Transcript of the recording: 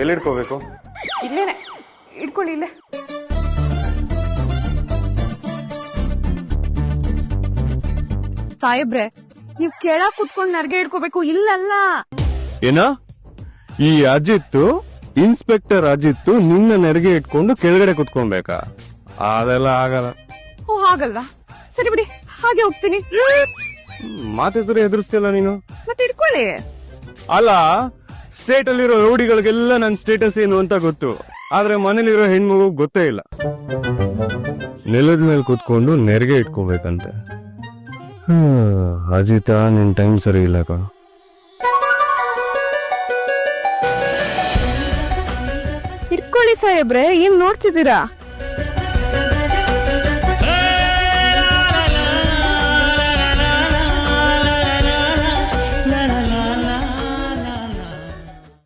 ಎಲ್ಲಿ ಇಟ್ಕೋಬೇಕು ಇಲ್ಲೇನೆ. ಇಟ್ಕೊಳ್ಳಿ ಇಲ್ಲೇ. ಸಾಹೇಬ್ರೆ ನೀವ್ ಕೆಳಗ್ ಕುತ್ಕೊಂಡ್ ನರ್ಗೆ ಇಟ್ಕೋಬೇಕು ಇಲ್ಲಲ್ಲ. ಏನ? ಈ ಅಜಿತ್ ಇನ್ಸ್ಪೆಕ್ಟರ್ ಅಜಿತ್ ನಿನ್ನ ನೆರಿಗೆ ಇಟ್ಕೊಂಡು ಕೆಳಗಡೆ ಕುತ್ಕೊಬೇಕಾ ಅದೆಲ್ಲ ಆಗಲ್ಲ. ಓ ಹಾಗಲ್ವಾ? ಸರಿ ಬಿಡಿ ಹಾಗೆ ಹೋಗ್ತೀನಿ. ಮಾತಿದ್ರೆ ಎದುರಿಸ್ತಿಲ್ಲ ನೀನು? ಮತ್ತೆ ಇಟ್ಕೊಳ್ಳಿ ಅಲ್ಲ ಸ್ಟೇಟ್ ಅಲ್ಲಿರೋ ರೌಡಿಗಳಿಗೆಲ್ಲ ನನ್ನ ಸ್ಟೇಟಸ್ ಏನು ಅಂತ ಗೊತ್ತು. ಆದ್ರೆ ಮನೇಲಿರೋ ಹೆಣ್ಮಗು ಗೊತ್ತೇ ಇಲ್ಲ. ನೆಲದ ಮೇಲೆ ಕೂತ್ಕೊಂಡು ನೆರಿಗೆ ಇಟ್ಕೋಬೇಕಂತೆ. ಹ್ಮ್, ಅಜಿತ ನಿನ್ ಟೈಮ್ ಸರಿ ಇಲ್ಲ ಕಣ. ಇಟ್ಕೊಳ್ಳಿ ಸಾಹೇಬ್ರೆ ಏನ್ ನೋಡ್ತಿದ್ದೀರಾ?